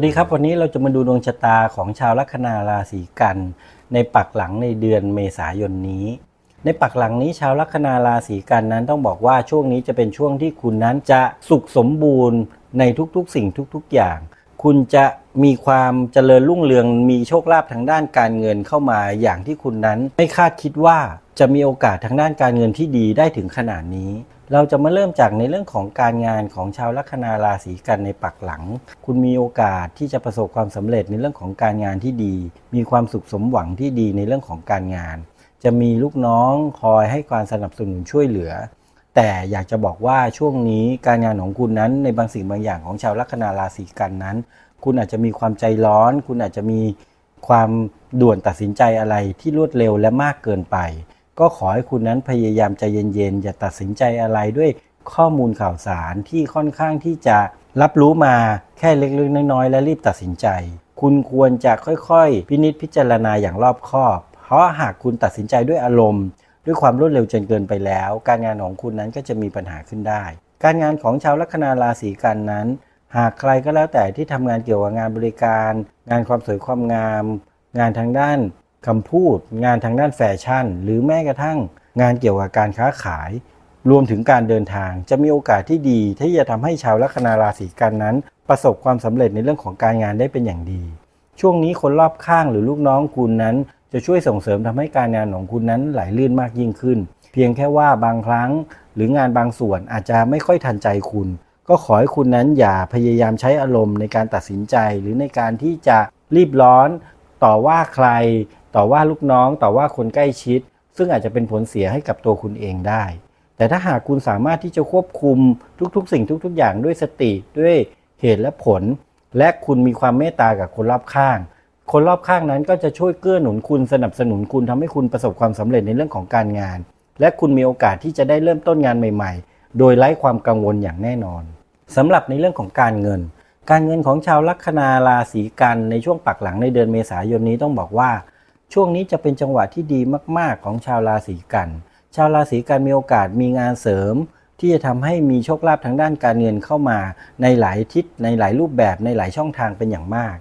วัสดีครับ วันนี้เราจะมาดูดวงชะตาของชาวลัคนาราศีกัน ในปักหลังในเดือนเมษายนนี้ ในปักหลังนี้ชาวลัคนาราศีกันนั้นต้องบอกว่าช่วงนี้จะเป็นช่วงที่คุณนั้นจะสุขสมบูรณ์ในทุกๆ สิ่งทุกๆอย่าง คุณจะมีความเจริญรุ่งเรือง มีโชคลาภทางด้านการเงินเข้ามาอย่างที่คุณนั้นไม่คาดคิดว่าจะมีโอกาสทางด้านการเงินที่ดีได้ถึงขนาดนี้ เราจะมาเริ่มจากในเรื่องของการงานของชาวลัคนาราศีกันในปักหลัง คุณมีโอกาสที่จะประสบความสำเร็จในเรื่องของการงานที่ดี มีความสุขสมหวังที่ดีในเรื่องของการงาน จะมีลูกน้องคอยให้การสนับสนุนช่วยเหลือ แต่อยากจะบอกว่าช่วงนี้การงานของคุณนั้นในบางสิ่งบางอย่างของชาวลัคนาราศีกันนั้น คุณอาจจะมีความใจร้อน คุณอาจจะมีความด่วนตัดสินใจอะไรที่รวดเร็วและมากเกินไป ก็ขอให้คุณนั้นพยายามใจเย็นๆอย่าตัดสินใจอะไรด้วยข้อมูลข่าวสารที่ค่อนข้างที่จะรับรู้มาแค่เล็กๆน้อยๆและรีบตัดสินใจ คุณควรจะค่อยๆ พินิจพิจารณาอย่างรอบคอบ เพราะหากคุณตัดสินใจด้วยอารมณ์ ด้วยความรวดเร็วจนเกินไปแล้ว การงานของคุณนั้นก็จะมีปัญหาขึ้นได้ การงานของชาวลัคนาราศีกันนั้น หากใครก็แล้วแต่ที่ทำงานเกี่ยวกับงานบริการ งานความสวยความงาม งานทางด้าน คำพูด งานทางด้านแฟชั่น หรือแม้กระทั่งงานเกี่ยวกับการค้าขาย รวมถึงการเดินทาง จะมีโอกาสที่ดีที่จะทำให้ชาวลัคนาราศีกันนั้น ประสบความสำเร็จในเรื่องของการงานได้เป็นอย่างดี ช่วงนี้คนรอบข้างหรือลูกน้องคุณนั้น จะช่วยส่งเสริมทำให้การงานของคุณนั้นไหลลื่นมากยิ่งขึ้น เพียงแค่ว่าบางครั้ง หรืองานบางส่วนอาจจะไม่ค่อยทันใจคุณ ก็ขอให้คุณนั้นอย่าพยายามใช้อารมณ์ในการตัดสินใจหรือในการที่จะรีบร้อนต่อว่าใคร ต่อว่าลูกน้องต่อว่าคนใกล้ชิด ซึ่งอาจจะเป็นผลเสียให้กับตัวคุณเองได้ แต่ถ้าหากคุณสามารถที่จะควบคุมทุกๆ สิ่งทุก ๆ อย่างด้วยสติด้วยเหตุและผล และคุณมีความเมตตากับคนรอบข้าง คนรอบข้างนั้นก็จะช่วยเกื้อหนุนคุณสนับสนุนคุณทำให้คุณประสบความสำเร็จในเรื่องของการงาน และคุณมีโอกาสที่จะได้เริ่มต้นงานใหม่ ๆ โดยไร้ความกังวลอย่างแน่นอนสำหรับในเรื่องของการเงิน การเงินของชาวลัคนาราศีกันในช่วงปักหลังในเดือนเมษายนนี้ต้องบอกว่า ช่วงนี้จะเป็นจังหวะที่ดีมากๆของชาวราศีกัน ชาวราศีกันมีโอกาสมีงานเสริม ที่จะทำให้มีโชคลาภทางด้านการเงินเข้ามา ในหลายทิศในหลายรูปแบบในหลายช่องทางเป็นอย่างมาก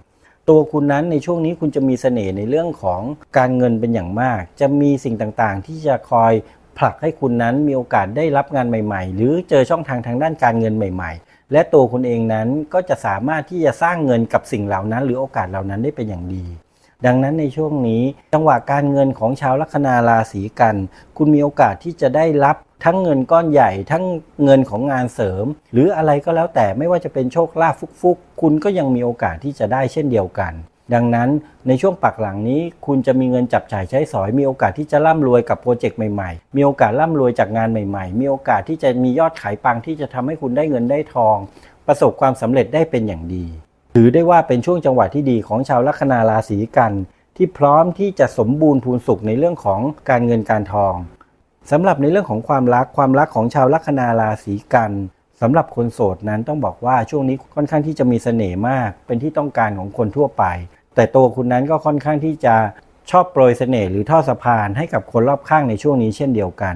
ตัวคุณนั้นในช่วงนี้คุณจะมีเสน่ห์ในเรื่องของการเงินเป็นอย่างมาก จะมีสิ่งต่างๆ ที่จะคอยผลักให้คุณนั้นมีโอกาสได้รับงานใหม่ ๆ หรือเจอช่องทางทางด้านการเงินใหม่ ๆ และตัวคุณเองนั้นก็จะสามารถที่จะสร้างเงินกับสิ่งเหล่านั้น หรือโอกาสเหล่านั้นได้เป็นอย่างดี ดังนั้นในช่วงนี้จังหวะการเงินของชาวลัคนาราศีกัน คุณมีโอกาสที่จะได้รับทั้งเงินก้อนใหญ่ทั้งเงินของงานเสริม หรืออะไรก็แล้วแต่ไม่ว่าจะเป็นโชคลาภฟุกๆ คุณก็ยังมีโอกาสที่จะได้เช่นเดียวกัน ดังนั้นในช่วงปักหลังนี้คุณจะมีเงินจับจ่ายใช้สอย มีโอกาสที่จะร่ำรวยกับโปรเจกต์ใหม่ๆ มีโอกาสร่ำรวยจากงานใหม่ ๆ มีโอกาสที่จะมียอดขายปังที่จะทำให้คุณได้เงินได้ทอง ประสบความสำเร็จได้เป็นอย่างดี ถือได้ว่าเป็นช่วงจังหวะที่ดีของชาวลัคนาราศีกัน ที่พร้อมที่จะสมบูรณ์พูนสุขในเรื่องของการเงินการทองสำหรับในเรื่องของความรักความรักของชาวลัคนาราศีกันสำหรับคนโสดนั้นต้องบอกว่าช่วงนี้ค่อนข้างที่จะมีเสน่ห์มาก เป็นที่ต้องการของคนทั่วไป แต่ตัวคุณนั้นก็ค่อนข้างที่จะชอบโปรยเสน่ห์หรือทอดสะพานให้กับคนรอบข้างในช่วงนี้เช่นเดียวกัน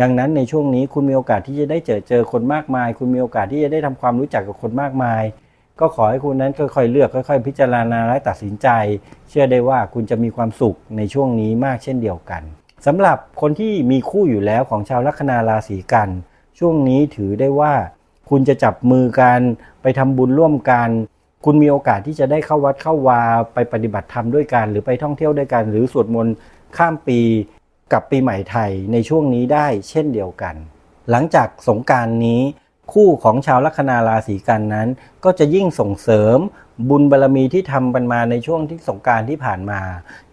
ดังนั้นในช่วงนี้คุณมีโอกาสที่จะได้เจอเจอคนมากมาย คุณมีโอกาสที่จะได้ทำความรู้จักกับคนมากมาย ก็ขอให้คุณนั้นค่อยๆเลือกค่อย ๆ พิจารณาและตัดสินใจ เชื่อได้ว่าคุณจะมีความสุขในช่วงนี้มากเช่นเดียวกันสำหรับคนที่มีคู่อยู่แล้วของชาวลัคนาราศีกัน ช่วงนี้ถือได้ว่า คุณจะจับมือกันไปทำบุญร่วมกัน คุณมีโอกาสที่จะได้เข้าวัดเข้าวาไปปฏิบัติธรรมด้วยกัน หรือไปท่องเที่ยวด้วยกัน หรือสวดมนต์ข้ามปีกับปีใหม่ไทยในช่วงนี้ได้เช่นเดียวกัน หลังจากสงการนี้ คู่ของชาวลัคนาราศีกันนั้น ก็จะยิ่งส่งเสริมบุญบารรมีที่ทำกันมาในช่วงที่สงการที่ผ่านมา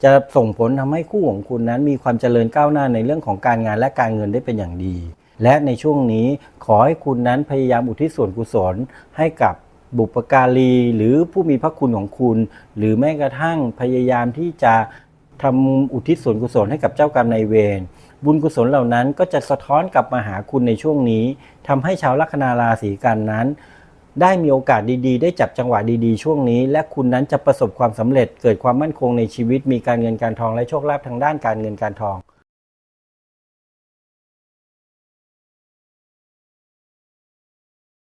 จะส่งผลทำให้คู่ของคุณนั้น มีความเจริญก้าวหน้าในเรื่องของการงานและการเงินได้เป็นอย่างดี และในช่วงนี้ขอให้คุณนั้นพยายามอุทิศส่วนกุศลให้กับบุปการีหรือผู้มีพระคุณของคุณ หรือแม้กระทั่งพยายามที่จะทำอุทิศส่วนกุศลให้กับเจ้ากรรมนายเวร บุญกุศลเหล่านั้นก็จะสะท้อนกลับมาหาคุณในช่วงนี้ทำให้ชาวลัคนาราศีกันนั้น ได้มีโอกาสดีๆ ได้จับจังหวะดีๆ ช่วงนี้ และคุณนั้นจะประสบความสำเร็จเกิดความมั่นคงในชีวิตมีการเงินการทองและโชคลาภทางด้านการเงินการทอง